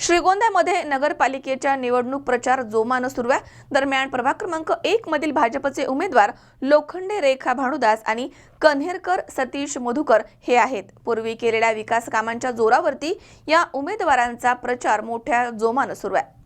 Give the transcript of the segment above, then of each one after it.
श्रीगोंद्यामध्ये नगरपालिकेच्या निवडणूक प्रचार जोमानं सुरू आहे. दरम्यान प्रभाग क्रमांक एक मधील भाजपचे उमेदवार लोखंडे रेखा भानुदास आणि कन्हेरकर सतीश मधुकर हे आहेत. पूर्वी केलेल्या विकास कामांच्या जोरावरती या उमेदवारांचा प्रचार मोठ्या जोमानं सुरू आहे.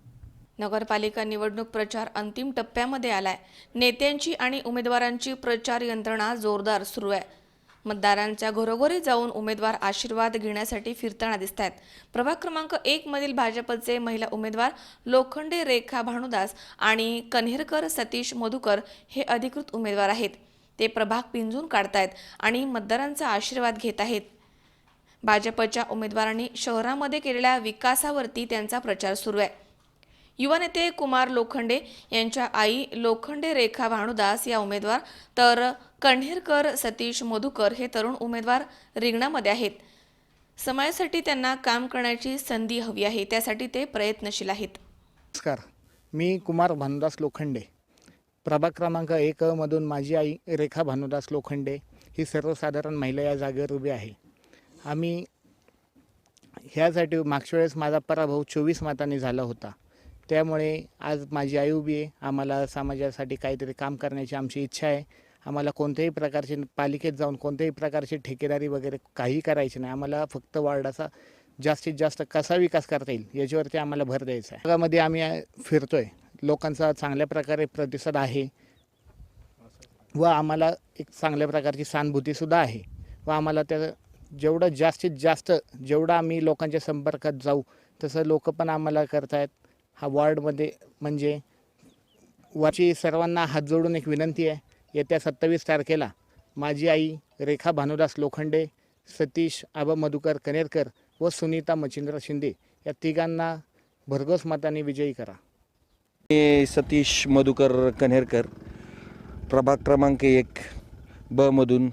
नगरपालिका निवडणूक प्रचार अंतिम टप्प्यामध्ये आलाय. नेत्यांची आणि उमेदवारांची प्रचार यंत्रणा जोरदार सुरू आहे. मतदारांच्या घरोघरी जाऊन उमेदवार आशीर्वाद घेण्यासाठी फिरताना दिसत आहेत प्रभाग क्रमांक एक मधील भाजपचे महिला उमेदवार लोखंडे रेखा भानुदास आणि कन्हेरकर सतीश मधुकर हे अधिकृत उमेदवार आहेत. ते प्रभाग पिंजून काढतायत आणि मतदारांचा आशीर्वाद घेत आहेत. भाजपच्या उमेदवारांनी शहरामध्ये केलेल्या विकासावरती त्यांचा प्रचार सुरू आहे. युवा नेते कुमार लोखंडे यांच्या आई लोखंडे रेखा भानुदास या उमेदवार तर कण्हेरकर सतीश मधुकर हे तरुण उमेदवार रिंगणामध्ये आहेत. समाजासाठी त्यांना काम करण्याची संधी हवी आहे त्यासाठी ते प्रयत्नशील आहेत. नमस्कार मी कुमार भानुदास लोखंडे. प्रभाग क्रमांक एक मधून माझी आई रेखा भानुदास लोखंडे ही सर्वसाधारण महिला या जागेवर उभी आहे. आम्ही ह्यासाठी मागच्या वेळेस माझा पराभव चोवीस मतांनी झाला होता. त्यामुळे आज माझी आई उभी आहे आम्हाला समाजासाठी काहीतरी काम करण्याची आमची इच्छा आहे. आम्हाला कोणत्याही प्रकारचे पालिकेत जाऊन कोणत्याही प्रकारची ठेकेदारी वगैरे काही करायची नाही. आम्हाला फक्त वार्डाचा जास्तीत जास्त कसा विकास करता येईल याच्यावरती आम्हाला भर द्यायचा आहे. भागामध्ये आम्ही फिरतो फिरतोय. लोकांचा चांगल्या प्रकारे प्रतिसाद आहे व आम्हाला एक चांगल्या प्रकारची सहानुभूतीसुद्धा आहे व आम्हाला त्या जेवढं जास्तीत जास्त जेवढं आम्ही लोकांच्या संपर्कात जाऊ तसं लोक पण आम्हाला करतायत. हा वॉर्डमध्ये म्हणजे वाची सर्वांना हात जोडून एक विनंती आहे. येत्या सत्तावीस तारखेला माझी आई रेखा भानुदास लोखंडे सतीश आबा मधुकर कनेरकर व सुनीता मच्छिंद्र शिंदे या तिघांना भरघोस मताने विजयी करा. मी सतीश मधुकर कन्हेरकर प्रभाग क्रमांक एक ब मधून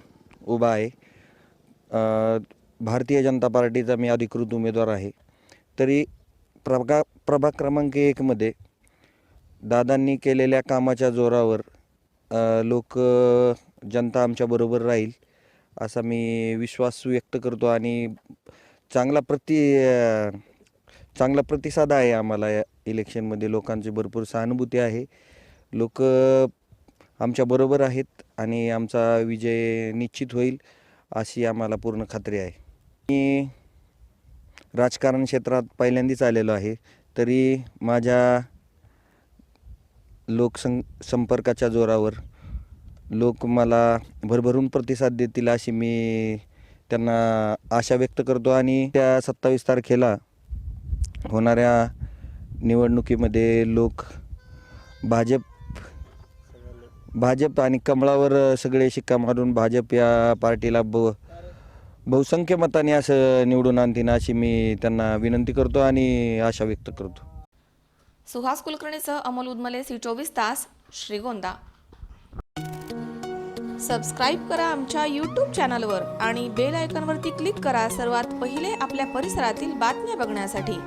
उभा आहे. भारतीय जनता पार्टीचा मी अधिकृत उमेदवार आहे. तरी प्रभा प्रभाग क्रमांक एकमध्ये दादांनी केलेल्या कामाच्या जोरावर लोक जनता आमच्याबरोबर राहील असा मी विश्वास व्यक्त करतो आणि चांगला प्रति चांगला प्रतिसाद आहे आम्हाला या इलेक्शनमध्ये. लोकांची भरपूर सहानुभूती आहे. लोक आमच्याबरोबर आहेत आणि आमचा विजय निश्चित होईल अशी आम्हाला पूर्ण खात्री आहे. मी राजकारण क्षेत्रात पहिल्यांदाच आलेलो आहे. तरी माझ्या लोकसं संपर्काच्या जोरावर. लोक मला भरभरून प्रतिसाद देतील अशी मी त्यांना आशा व्यक्त करतो आणि त्या सत्तावीस तारखेला होणाऱ्या निवडणुकीमध्ये लोक भाजप भाजप आणि कमळावर सगळे शिक्का मारून भाजप या पार्टीला ब बहुसंख्य मताने असं निवडून आणतील अशी मी त्यांना विनंती करतो आणि आशा व्यक्त करतो. सुहास कुलकर्णीसह अमोल उदमले सी चोवीस तास श्रीगोंदा. सबस्क्राईब करा आमच्या यूट्यूब चॅनलवर आणि बेल आयकॉनवरती क्लिक करा सर्वात पहिले आपल्या परिसरातील बातम्या बघण्यासाठी.